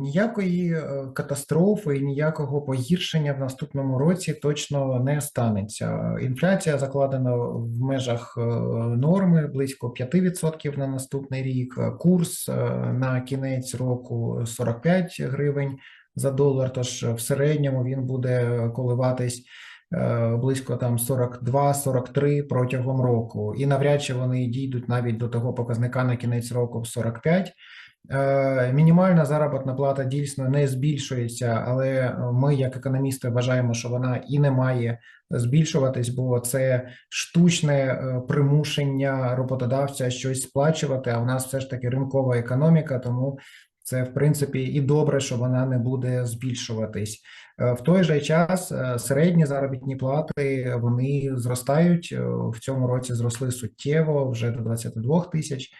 Ніякої е, катастрофи ніякого погіршення в наступному році точно не станеться. Інфляція закладена в межах е, норми близько 5% на наступний рік. Курс е, на кінець року 45 гривень за долар. Тож в середньому він буде коливатись близько там 42-43 протягом року. І навряд чи вони дійдуть навіть до того показника на кінець року в 45. Е, Мінімальна заробітна плата дійсно не збільшується, але ми, як економісти, вважаємо, що вона і не має збільшуватись, бо це штучне е, примушення роботодавця щось сплачувати. А у нас все ж таки ринкова економіка, тому це в принципі і добре, що вона не буде збільшуватись. Е, В той же час середні заробітні плати вони зростають в цьому році. Зросли суттєво вже до 22 тисяч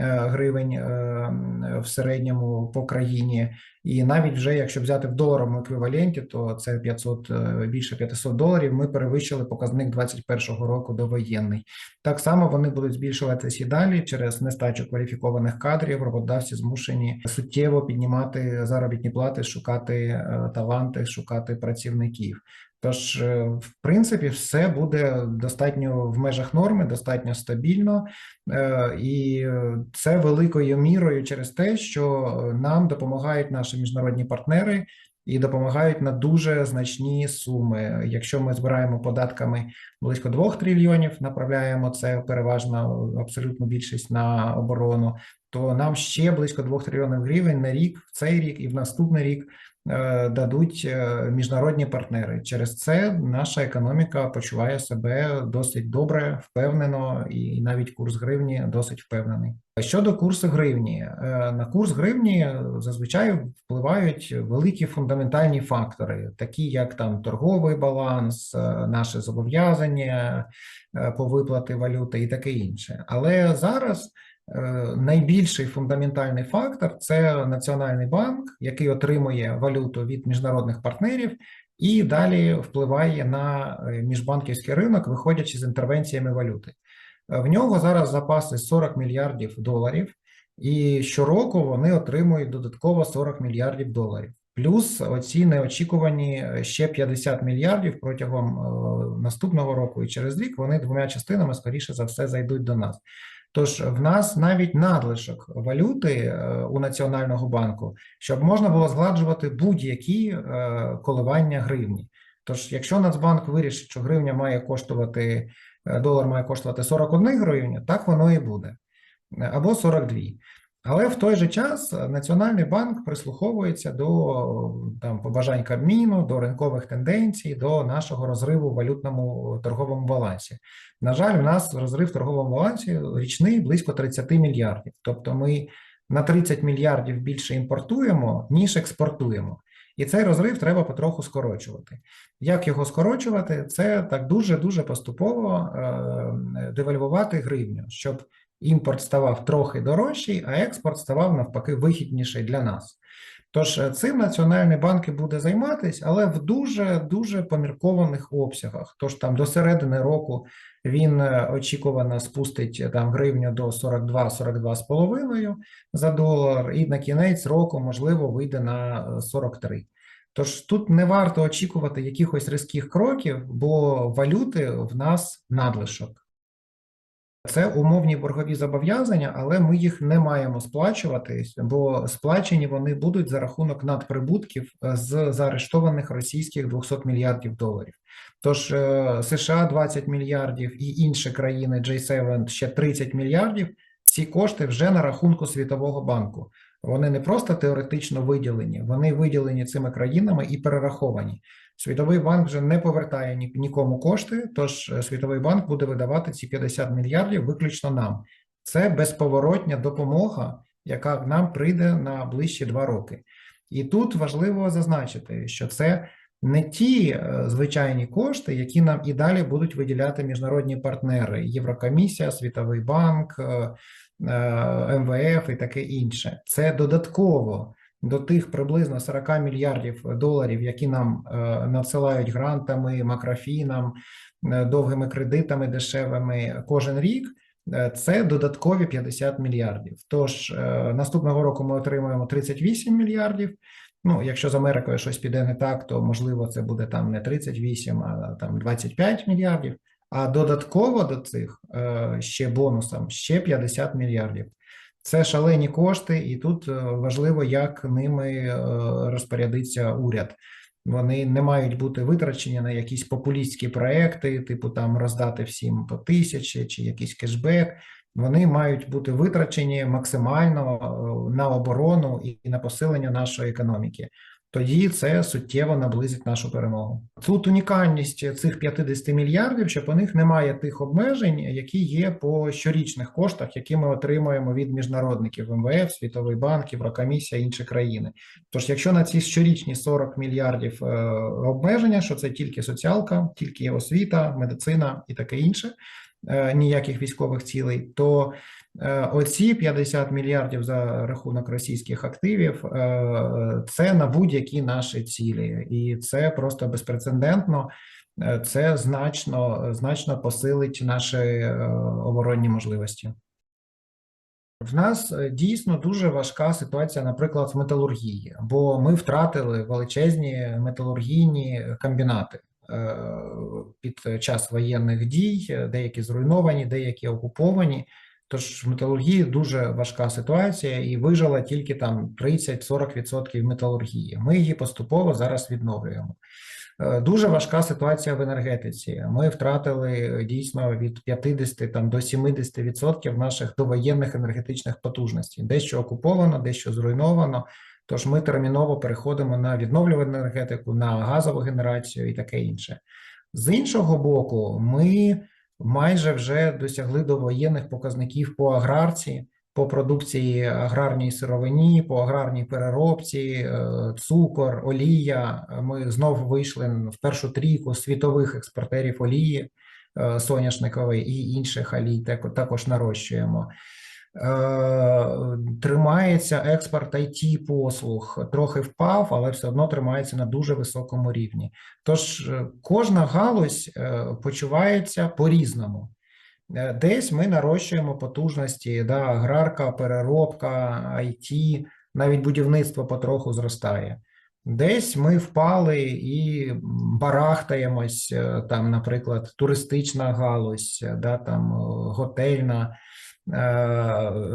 гривень е, в середньому по країні. І навіть вже якщо взяти в доларовому еквіваленті, то це 500, е, більше 500 доларів. Ми перевищили показник 21 року довоєнний. Так само вони будуть збільшуватись і далі через нестачу кваліфікованих кадрів. Роботодавці змушені суттєво піднімати заробітні плати, шукати е, таланти, шукати працівників. Тож, е, в принципі, все буде достатньо в межах норми, достатньо стабільно, і це великою мірою через те, що нам допомагають наші міжнародні партнери і допомагають на дуже значні суми. Якщо ми збираємо податками близько 2 трильйонів, направляємо це переважно абсолютно більшість на оборону, то нам ще близько 2 трильйонів гривень на рік, в цей рік і в наступний рік е, дадуть е, міжнародні партнери. Через це наша економіка почуває себе досить добре, впевнено, і навіть курс гривні досить впевнений. Щодо курсу гривні, е, на курс гривні зазвичай впливають великі фундаментальні фактори, такі як там торговий баланс, е, наше зобов'язання е, по виплати валюти і таке інше. Але зараз найбільший фундаментальний фактор це Національний банк, який отримує валюту від міжнародних партнерів і далі впливає на міжбанківський ринок, виходячи з інтервенціями валюти. В нього зараз запаси 40 мільярдів доларів, і щороку вони отримують додатково 40 мільярдів доларів. Плюс оці неочікувані е, ще 50 мільярдів протягом е, наступного року і через рік вони двома частинами, скоріше за все, зайдуть до нас. Тож в нас навіть надлишок валюти е, у Національного банку, щоб можна було згладжувати будь-які коливання гривні. Тож, якщо Нацбанк вирішить, що гривня має коштувати, долар має коштувати 41 гривня, так воно і буде, Е, або 42. Але в той же час е, Національний банк прислуховується до там побажань Кабміну, до ринкових тенденцій, до нашого розриву в валютному торговому балансі. На жаль, у нас розрив в торговому балансі річний близько 30 мільярдів. Тобто ми на 30 мільярдів більше імпортуємо, ніж експортуємо. І цей розрив треба потроху скорочувати. Як його скорочувати? Це так дуже-дуже поступово е, девальвувати гривню, щоб імпорт ставав трохи дорожчий, а експорт ставав навпаки вигідніший для нас. Тож е, цим Національний банк і буде займатися, але в дуже дуже поміркованих обсягах. Тож там до середини року він е, очікувано спустить е, там гривню до 42-42,5 за долар, і на кінець року, можливо, вийде на е, 43. Тож тут не варто очікувати якихось різких кроків, бо валюти в нас надлишок. Це умовні боргові зобов'язання, але ми їх не маємо сплачувати, бо сплачені вони будуть за рахунок надприбутків е, з заарештованих російських 200 мільярдів доларів. Тож е, США 20 мільярдів і інші країни J7 ще 30 мільярдів. Ці кошти вже на рахунку Світового банку. Вони не просто теоретично виділені, вони виділені цими країнами і перераховані. Світовий банк вже не повертає нікому кошти, тож е, Світовий банк буде видавати ці 50 мільярдів виключно нам. Це безповоротня допомога, яка нам прийде на ближчі два роки. І тут важливо зазначити, що це не ті е, звичайні кошти, які нам і далі будуть виділяти міжнародні партнери: Єврокомісія, Світовий банк, е, МВФ і таке інше. Це додатково до тих приблизно 40 мільярдів доларів, які нам е, надсилають грантами, макрофінам, е, довгими кредитами дешевими кожен рік. е, це додаткові 50 мільярдів. Тож е, наступного року ми отримаємо 38 мільярдів. Ну, якщо з Америкою щось піде не так, то можливо це буде там не 38, а там 25 мільярдів. А додатково до цих е, ще бонусом ще 50 мільярдів. Це шалені кошти, і тут е, важливо, як ними е, розпорядиться уряд. Вони не мають бути витрачені на якісь популістські проекти, типу там роздати всім по тисячі чи якийсь кешбек. Вони мають бути витрачені максимально на оборону і на посилення нашої економіки. Тоді це суттєво наблизить нашу перемогу. Тут унікальність цих 50 мільярдів, що по них немає тих обмежень, які є по щорічних коштах, які ми отримуємо від міжнародників МВФ, Світовий банк, Єврокомісія, інші країни. Тож, якщо на ці щорічні 40 мільярдів е, обмеження, що це тільки соціалка, тільки освіта, медицина і таке інше, ніяких військових цілей, то Е, Оці 50 мільярдів за рахунок російських активів е, це на будь-які наші цілі, і це просто безпрецедентно. Е, Це значно значно посилить наші е, оборонні можливості. В нас е, дійсно дуже важка ситуація, наприклад, в металургії, бо ми втратили величезні металургійні комбінати е, під час воєнних дій, деякі зруйновані, деякі окуповані. Тож в металургії дуже важка ситуація, і вижила тільки там 30-40% металургії. Ми її поступово зараз відновлюємо. Е, Дуже важка ситуація в енергетиці. Ми втратили е, дійсно від 50 там, до 70% наших довоєнних енергетичних потужностей. Дещо окуповано, дещо зруйновано. Тож ми терміново переходимо на відновлювану енергетику, на газову генерацію і таке інше. З іншого боку, ми майже вже досягли довоєнних показників по аграрці, по продукції аграрній сировині, по аграрній переробці, е, цукор, олія. Ми знову вийшли в першу трійку світових експортерів олії е, соняшникової і інших олій також нарощуємо. Е, Тримається експорт it послуг, трохи впав, але все одно тримається на дуже високому рівні. Тож е, кожна галузь е, почувається по-різному. Десь ми нарощуємо потужності, да, аграрка, переробка, IT, навіть будівництво потроху зростає. Десь ми впали і барахтаємось, там, наприклад, туристична галузь, да, там, готельна,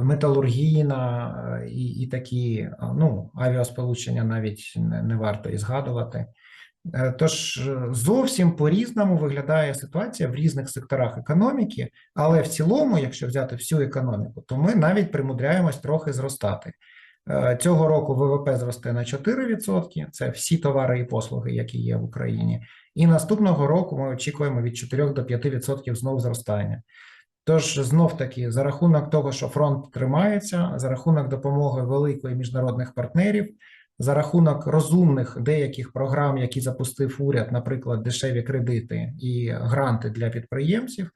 металургійна е, і, і такі, е, ну, авіасполучення навіть не, не варто і згадувати. Е, Тож е, зовсім по-різному виглядає ситуація в різних секторах економіки, але в цілому, якщо взяти всю економіку, то ми навіть примудряємось трохи зростати. Е, Цього року ВВП зросте на 4%, це всі товари і послуги, які є в Україні. І наступного року ми очікуємо від 4 до 5% знов зростання. Тож, знов таки, за рахунок того, що фронт тримається, за рахунок допомоги великої міжнародних партнерів, за рахунок розумних деяких програм, які запустив уряд, наприклад, дешеві кредити і гранти для підприємців,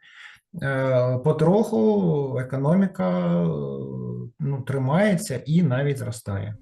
е, потроху економіка ну, тримається і навіть зростає.